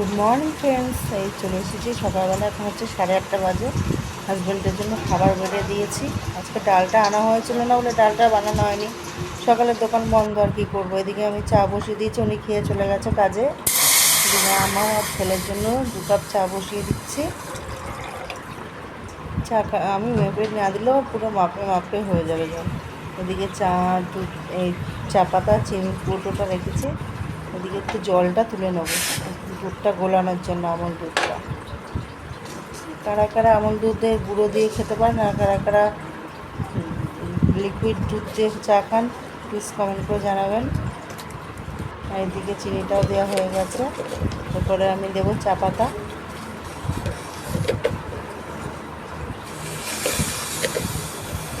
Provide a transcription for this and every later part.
Good morning friends এই চলে এসেছি সকালবেলা, এখন হচ্ছে সাড়ে আটটা বাজে। হাজব্যান্ডের জন্য খাবার বেড়ে দিয়েছি। আজকে ডালটা আনা হয়েছিল না বলে ডালটা বানানো হয়নি। সকালের দোকান বন্ধ, আর কী করব? এদিকে আমি চা বসিয়ে দিয়েছি, উনি খেয়ে চলে গেছে কাজে। এদিকে আমার আর ছেলের জন্য দু কাপ চা বসিয়ে দিচ্ছি। চা আমি মেপে না দিলেও পুরো মাপে মাপে হয়ে যাবে জল। এদিকে চা দুধ এই চা পাতা, চিনি, পুরোটা রেখেছি। এদিকে একটু জলটা তুলে নেব। দুধটা গোলানোর জন্য আমল দুধটা। কারা কারা আমল দুধের গুঁড়ো দিয়ে খেতে পারেন আর কারা কারা লিকুইড দুধ দিয়ে চা খান প্লিজ কমেন্ট করে জানাবেন। আর এদিকে চিনিটাও দেওয়া হয়ে গেছে। এরপরে আমি দেবো চা পাতা।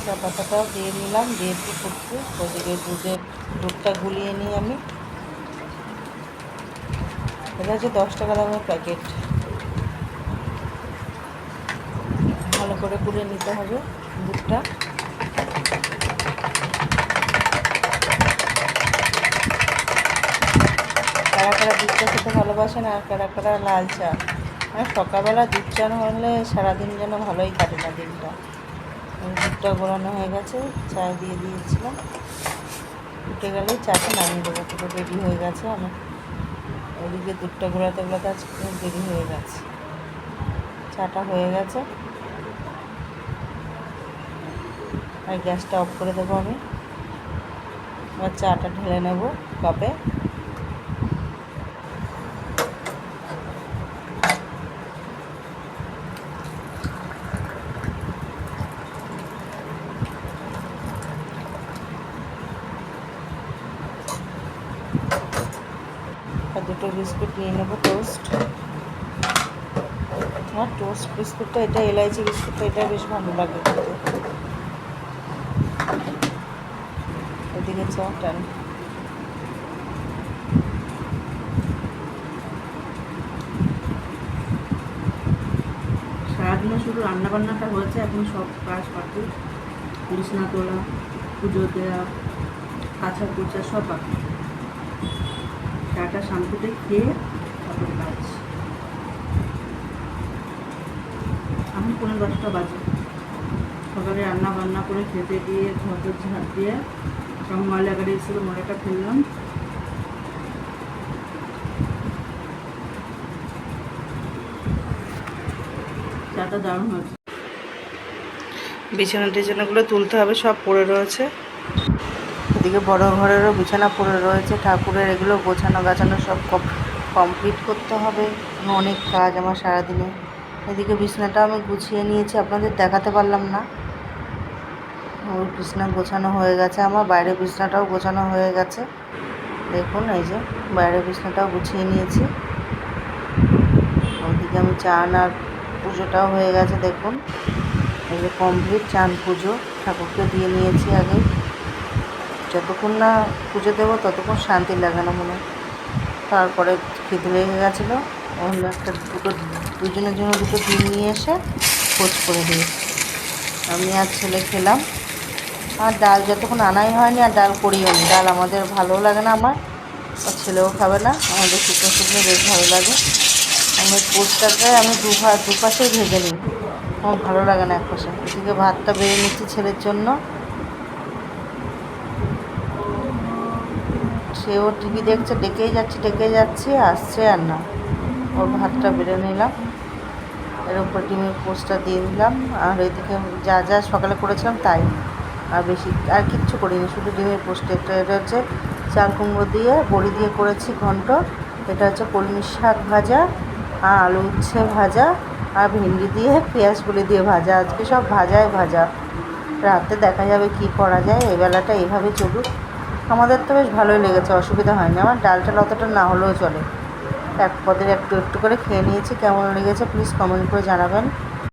চা পাতাটাও দিয়ে নিলাম, দিয়ে একটু ফুটতে, ওদিকে দুধের দুধটা গুলিয়ে নিই আমি। এটা হচ্ছে দশ টাকা দামের প্যাকেট। ভালো করে গুলে নিতে হবে দুধটা। কারা কারা দুধ চা খেতে ভালোবাসেন আর কারা কারা লাল চা। আর সকালবেলা দুধ চা হলে সারাদিন যেন ভালোই কাটে না দিনটা। দুধটা গোলানো হয়ে গেছে, চা দিয়ে দিয়েছিলাম। উঠে গেলে চাটা নামিয়ে দেবো, পুরো রেডি হয়ে গেছে আমার। ওদিকে দুধটা ঘোরাতে গোলাতে খুব দেরি হয়ে গেছে। চাটা হয়ে গেছে। আর গ্যাসটা অফ করে দেবো আমি। এবার চাটা ঢেলে নেব কাপে। দুটো বিস্কুট নিয়ে নেব টোস্ট আমার টোস্ট বিস্কুটটা, এটা এলাইচি বিস্কুটটা, এটা বেশ ভালো লাগে এদিকে চাটান সারাদিনে শুধু রান্নাবান্নাটা হয়েছে, এখন সব কাজ বাকি বিছনা তোলা, পুজো দেওয়া কাঁচা কুচা, সব বাকি। চাটা শান্তিতে খেয়ে তারপরে কাজ আমি পনেরো দশটা বাজে। সকালে রান্না বান্না করে খেতে দিয়ে দর ঝাঁট দিয়ে সব ময়লা গাড়ি এসেছিল ময়লাটা ফেললাম। দারুণ বিছানা টিছানাগুলো তুলতে হবে, সব পড়ে রয়েছে। এদিকে বড় ঘরেরও বিছানা পড়ে রয়েছে। ঠাকুরের এগুলো গোছানো গাছানো সব কমপ্লিট করতে হবে। অনেক কাজ আমার সারাদিনে। এদিকে বিছানাটা আমি গুছিয়ে নিয়েছি, আপনাদের দেখাতে পারলাম না। ওই বিছানা গোছানো হয়ে গেছে আমার, বাইরের বিছানাটাও গোছানো হয়ে গেছে। দেখুন, এই যে বাইরের বিছানাটাও গুছিয়ে নিয়েছি। ওইদিকে আমি চান আর পুজোটাও হয়ে গেছে, দেখুন। এই যে কমপ্লিট চান পুজো, ঠাকুরকে দিয়ে নিয়েছি আগে। যতক্ষণ না পুজো দেবো ততক্ষণ শান্তি লাগে না মনে তারপরে খিদে লেগে গেছিল অন্য একটা দুটো, দুজনের জন্য দুটো ডিম নিয়ে এসে পোচ করে দিয়েছি আমি আর ছেলে খেলাম। আর ডাল যতক্ষণ আনাই হয়নি আর ডাল করিও নি। ডাল আমাদের ভালোও লাগে না আমার, আর ছেলেও খাবে না। আমাদের শুকনো শুকনো বেশ ভালো লাগে। আমি পোস্টটাকে আমি দু দুপাশেই ভেজে নিই। আমার ভালো লাগে না এক পাশে এদিকে ভাতটা বেড়ে নিচ্ছি ছেলের জন্য। সেও টিভি দেখছে, ডেকেই যাচ্ছে ডেকেই যাচ্ছে, আসছে আর না। ওর ভাতটা বেড়ে নিলাম। এর উপর ডিমের পোস্টটা দিয়ে দিলাম। আর এদিকে যা যা সকালে করেছিলাম তাই। আর বেশি, আর কিচ্ছু করিনি, শুধু ডিমের পোস্টে। এটা এটা হচ্ছে চাল কুমড়ো দিয়ে, বড়ি দিয়ে করেছি ঘন্ট। এটা হচ্ছে কলমির শাক ভাজা, আর আলু উচ্ছে ভাজা, আর ভেন্ডি দিয়ে, পেঁয়াজ পেঁয়াজগুলি দিয়ে ভাজা। আজকে সব ভাজায় ভাজা। রাতে দেখা যাবে কি করা যায় এই বেলাটা এইভাবে চলুক। আমাদের তো বেশ ভালোই লেগেছে, অসুবিধা হয়নি। আমার ডাল টাল অতটা না হলেও চলে। এক পদের একটু একটু করে খেয়ে নিয়েছি, কেমন লেগেছে প্লিজ কমেন্ট করে জানাবেন।